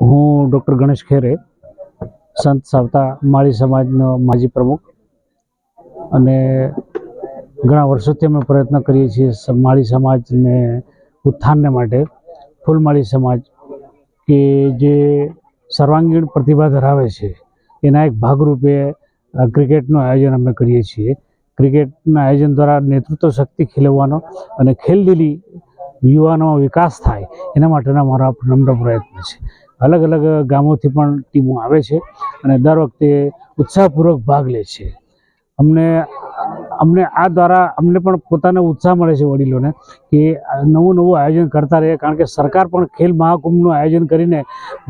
હું ડૉક્ટર ગણેશ ખેરે, સંત સાવતા માળી સમાજનો માજી પ્રમુખ. અને ઘણા વર્ષોથી અમે પ્રયત્ન કરીએ છીએ માળી સમાજને ઉત્થાનને માટે. ફૂલમાળી સમાજ કે જે સર્વાંગીણ પ્રતિભા ધરાવે છે, એના એક ભાગરૂપે ક્રિકેટનું આયોજન અમે કરીએ છીએ. ક્રિકેટના આયોજન દ્વારા નેતૃત્વ શક્તિ ખીલવવાનો અને ખેલદિલી યુવાનોમાં વિકાસ થાય, એના માટેના મારા નમ્ર પ્રયત્ન છે. અલગ અલગ ગામોથી પણ ટીમો આવે છે અને દર વખતે ઉત્સાહપૂર્વક ભાગ લે છે. અમને અમને આ દ્વારા અમને પણ પોતાને ઉત્સાહ મળે છે વડીલોને કે નવું નવું આયોજન કરતા રહે કારણ કે સરકાર પણ ખેલ મહાકુંભનું આયોજન કરીને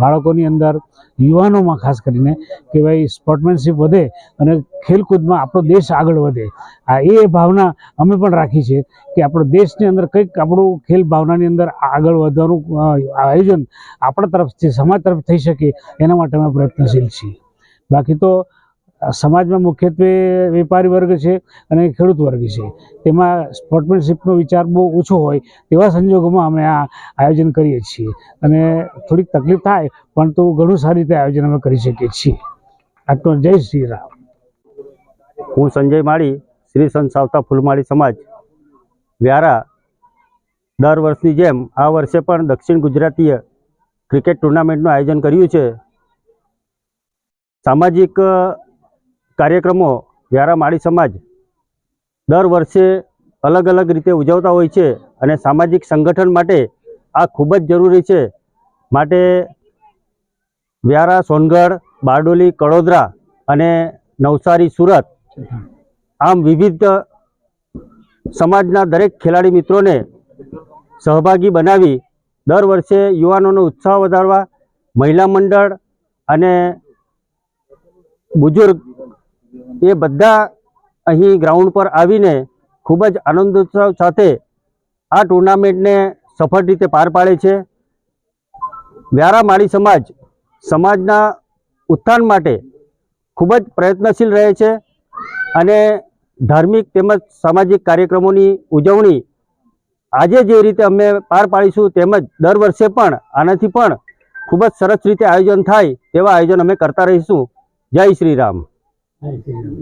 બાળકોની અંદર, યુવાનોમાં ખાસ કરીને કે ભાઈ સ્પોર્ટમેનશીપ વધે અને ખેલકૂદમાં આપણો દેશ આગળ વધે. આ એ ભાવના અમે પણ રાખી છે કે આપણો દેશની અંદર કંઈક આપણું ખેલ ભાવનાની અંદર આગળ વધવાનું આયોજન આપણા તરફથી, સમાજ તરફ થઈ શકે એના માટે અમે પ્રયત્નશીલ છીએ. બાકી તો સમાજમાં મુખ્યત્વે વેપારી વર્ગ છે અને ખેડૂત વર્ગ છે. તેમાં સ્પોર્ટમેનશીપનો વિચાર બહુ ઓછો હોય તેવા સંજોગોમાં અમે આ આયોજન કરીએ છીએ. અને થોડીક તકલીફ થાય પણ તો ઘણું સારી રીતે આયોજન અમે કરી શકીએ છીએ. આટલો જય શ્રી રામ. હું સંજય માળી, શ્રી સંત સાવતા ફૂલમાળી સમાજ. વ્યારા દર વર્ષની જેમ આ વર્ષે પણ દક્ષિણ ગુજરાતીય ક્રિકેટ ટુર્નામેન્ટનું આયોજન કર્યું છે. સામાજિક કાર્યક્રમો વ્યારા માળી સમાજ દર વર્ષે અલગ અલગ રીતે ઉજવતા હોય છે અને સામાજિક સંગઠન માટે આ ખૂબ જ જરૂરી છે. માટે વ્યારા, સોનગઢ, બારડોલી, કડોદરા અને નવસારી, સુરત આમ વિવિધ સમાજના દરેક ખેલાડી મિત્રોને સહભાગી બનાવી દર વર્ષે યુવાનોનો ઉત્સાહ વધારવા મહિલા મંડળ અને બુજુર્ગ એ બધા અહીં ગ્રાઉન્ડ પર આવીને ખૂબ જ આનંદોત્સવ સાથે આ ટુર્નામેન્ટને સફળ રીતે પાર પાડે છે. વ્યારા માળી સમાજ સમાજના ઉત્થાન માટે ખૂબ જ પ્રયત્નશીલ રહે છે અને ધાર્મિક તેમજ સામાજિક કાર્યક્રમોની ઉજવણી આજે જે રીતે અમે પાર પાડીશું તેમજ દર વર્ષે પણ આનાથી પણ ખૂબ જ સરસ રીતે આયોજન થાય તેવા આયોજન અમે કરતા રહીશું. જય શ્રી રામ. I do.